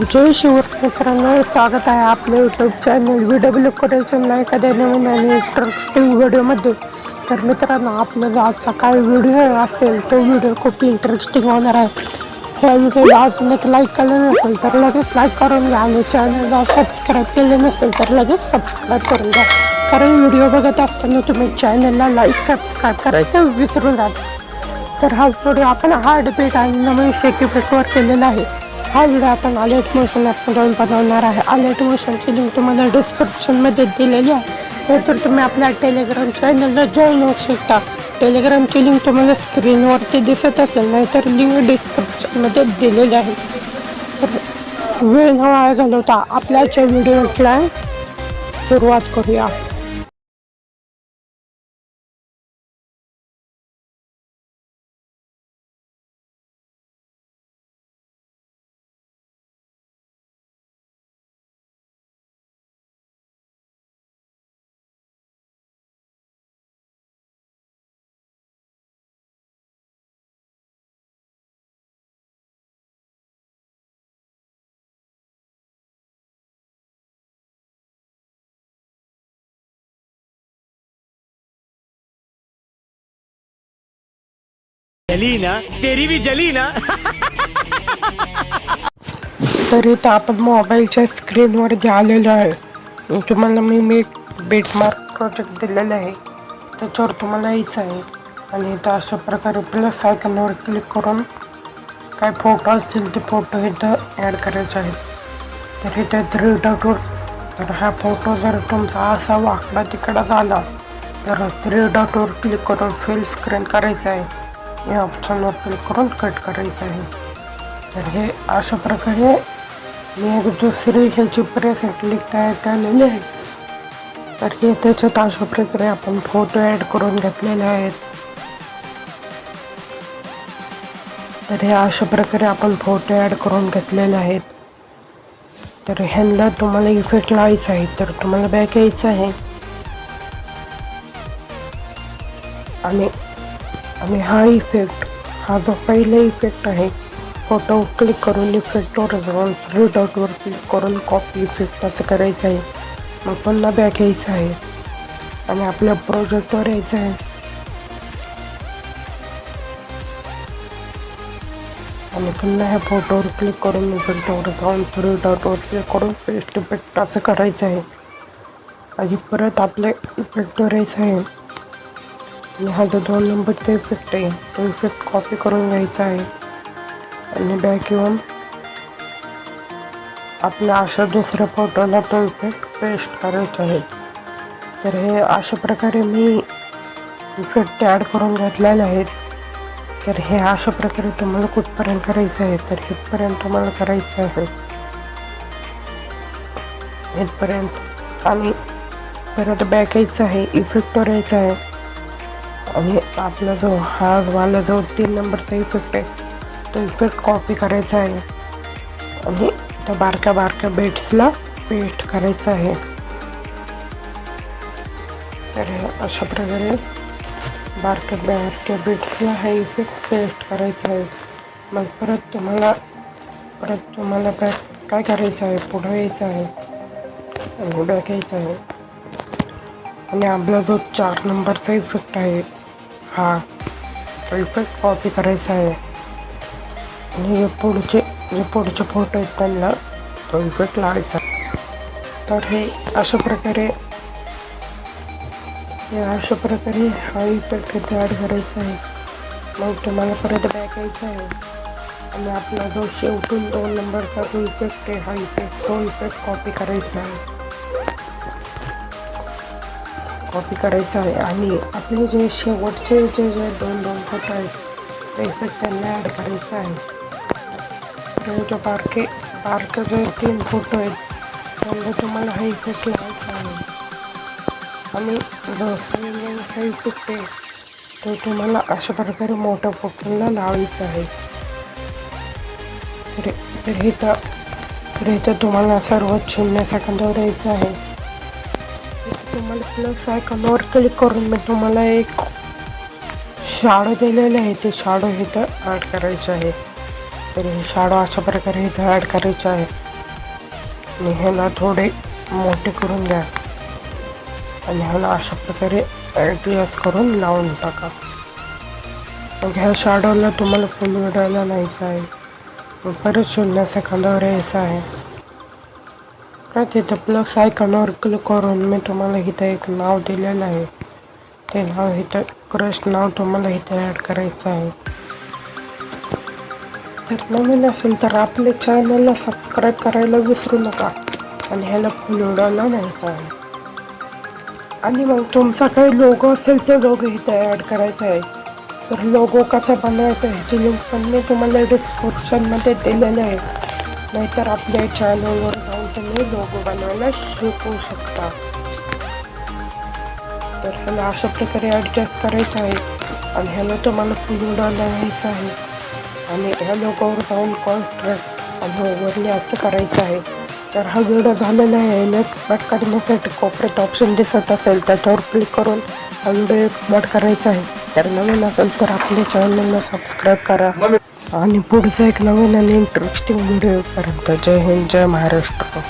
जय शिवर मित्रांनो स्वागत आहे आपल्या YouTube channel V W quotation एखाद्या नवीन आणि इंटरेस्टिंग व्हिडिओमध्ये तर मित्रांनो आपला जो आजचा काय व्हिडिओ असेल तो व्हिडिओ खूप इंटरेस्टिंग होणार आहे. ह्या व्हिडिओला अजून एक लाईक केलं नसेल तर लगेच लाईक करून घ्या आणि चॅनलला सबस्क्राईब केलं नसेल तर लगेच सबस्क्राईब करून घ्या. कारण व्हिडिओ बघत असताना तुम्ही चॅनलला लाईक सबस्क्राईब करायचं विसरून जाता. तर हा व्हिडिओ आपण हार्ट बीट आणि नवीन शेकीफेटवर केलेला आहे. हा व्हिडिओ आपण अलर्ट मोशन ॲपमधून बनवणार आहे. अलर्ट मोशनची लिंक तुम्हाला डिस्क्रिप्शनमध्ये दिलेली आहे. तर तुम्ही आपल्या टेलिग्राम चॅनलला जॉईन होऊ शकता. टेलिग्रामची लिंक तुम्हाला स्क्रीनवरती दिसत असेल नाही तर लिंक डिस्क्रिप्शनमध्ये दिलेली आहे. तर वेळ न वाया घालवता आपल्याच्या व्हिडिओला सुरुवात करूया. जली ना तेरी भी जली ना तर इथं आपण मोबाईलच्या स्क्रीनवर जे आलेलो आहे. तुम्हाला मी मी एक बेटमार्क प्रोजेक्ट दिलेलं आहे. त्याच्यावर तुम्हाला यायचं आहे. आणि इथं अशा प्रकारे प्लस सायकलवर क्लिक करून काय फोटो असतील ते फोटो इथं ॲड करायचे आहेत. तर त्या थ्री डॉटवर तर हा फोटो जर तुमचा असा वाकडा तिकडा झाला तर थ्री डॉटवर क्लिक करून फिल स्क्रीन करायचं आहे. या ऑप्शनवर क्लिक करून कट करायचं आहे. तर हे अशा प्रकारे मी एक दुसरी ह्याची प्रेझेंट क्लिक तयार केलेली आहे. तर हे त्याच्यात अशा प्रकारे आपण फोटो ॲड करून घेतलेले आहेत. तर हे अशा प्रकारे आपण फोटो ॲड करून घेतलेले आहेत. तर ह्यांना तुम्हाला इफेक्ट लावायचा आहे तर तुम्हाला बॅक यायचं आहे. आणि आणि हा इफेक्ट हा जो पहिला इफेक्ट आहे फोटो क्लिक करून इफेक्टवर जाऊन थ्री डॉटवर क्लिक करून कॉपी इफेक्ट असं करायचं आहे. मग पुन्हा बॅक यायचं आहे. आणि आपल्या प्रोजेक्टवर यायचं आहे. आणि पुन्हा ह्या फोटोवर क्लिक करून इफेक्टवर जाऊन थ्री डॉटवर क्लिक करून पेस्ट इफेक्ट असं करायचं आहे. आणि परत आपल्या इफेक्टवर यायचं आहे. आणि हा जो दोन नंबरचा इफेक्ट आहे तो इफेक्ट कॉपी करून घ्यायचा आहे. आणि बॅक येऊन आपल्या अशा दुसऱ्या फोटोला तो इफेक्ट पेस्ट करायचा आहे. तर हे अशा प्रकारे मी इफेक्ट ॲड करून घेतलेले आहेत. तर हे अशा प्रकारे तुम्हाला कुठपर्यंत करायचं आहे तर इथपर्यंत तुम्हाला करायचं आहे. इथपर्यंत. आणि परत बॅक यायचं आहे इफेक्टवर यायचं आहे. आणि आपला जो हा वाला जो तीन नंबरचा इफेक्ट आहे तो इफेक्ट कॉपी करायचा आहे. आणि त्या बारक्या बारक्या बेड्सला पेस्ट करायचं आहे. तर अशा प्रकारे बारक्या बारक्या बेड्सला हा इफेक्ट पेस्ट करायचा आहे. मग परत तुम्हाला परत तुम्हाला बॅक काय करायचं आहे? पुढं यायचं आहे. आणि बॅक आहे. आणि आपला जो चार नंबरचा इफेक्ट आहे हा तो इफेक्ट कॉपी करायचा आहे आणि हे पुढचे जे पुढचे फोटो आहेत त्यांना तो इफेक्ट लावायचा तर हे अशा प्रकारे हे अशा प्रकारे हा इफेक्ट तयार करायचा आहे मग तुम्हाला परत बॅक आहे आणि आपला जो शेवटून दोन नंबरचा जो इफेक्ट आहे हा इफेक्ट तो इफेक्ट कॉपी करायचा आहे कॉपी करायचं आहे. आणि आपले जे शेवटचे जे जे दोन दोन फोटो आहेत ते इफेक्ट त्यांना ॲड करायचं आहे. तर जे बारके बारके जे तीन फोटो आहेत त्यांना तुम्हाला हा इफेक्ट लावायचा आहे. आणि जो सेम इफेक्ट आहे तो तुम्हाला अशा प्रकारे मोठ्या फोटोला लावायचा आहे. तर तर इथं तर इथं तुम्हाला सर्व शून्य सेकंदावर यायचं आहे. तुम्हाला प्लस आयकॉनवर क्लिक करून मी तुम्हाला एक शाडो दिलेलं आहे. ते शाडो इथं ॲड करायचं आहे. तर हे शाडो अशा प्रकारे इथं ॲड करायचं आहे. आणि ह्याला थोडे मोठे करून घ्या. आणि ह्याला अशा प्रकारे ॲडजस्ट करून लावून टाका. मग ह्या शाडोला तुम्हाला फुल विडायला नाहीचं आहे? परत शून्य सेकंदावर यायचं आहे. काय तिथं प्लस आयकॉनवर क्लिक करून मी तुम्हाला इथं एक नाव दिलेलं आहे. ते नाव इथं क्रश नाव तुम्हाला इथे ॲड करायचं आहे. तर नवीन असेल तर आपल्या चॅनलला सबस्क्राईब करायला विसरू नका आणि ह्याला फुल उडायला न्यायचं आहे. आणि मग तुमचा काही लोगो असेल तो लोगो इथे ॲड करायचा आहे. तर लोगो कसा बनवायचा ह्याची लिंक पण मी तुम्हाला डिस्क्रिप्शनमध्ये दिलेलं आहे. नाहीतर आपल्या चॅनलवर जाऊन तुम्ही लोगो बनवायला शिकू शकता तर ह्याला अशा प्रकारे ॲडजस्ट करायचं आहे आणि ह्याला तुम्हाला फुल उडायला आहे आणि ह्या लोकांवर जाऊन कॉन्ट्रॅक्ट आणि ओव्हरले असं करायचं आहे तर हा व्हिडिओ झालेला आहे एक्सपर्ट करण्यासाठी कॉपरेट ऑप्शन दिसत असेल त्याच्यावर क्लिक करून हा व्हिडिओ एक्सपर्ट करायचा आहे तर नवीन असेल तर आपल्या चॅनलला सबस्क्राईब करा. आणि पुढचा एक नवीन आणि इंटरेस्टिंग व्हिडिओपर्यंत जय हिंद जय महाराष्ट्र.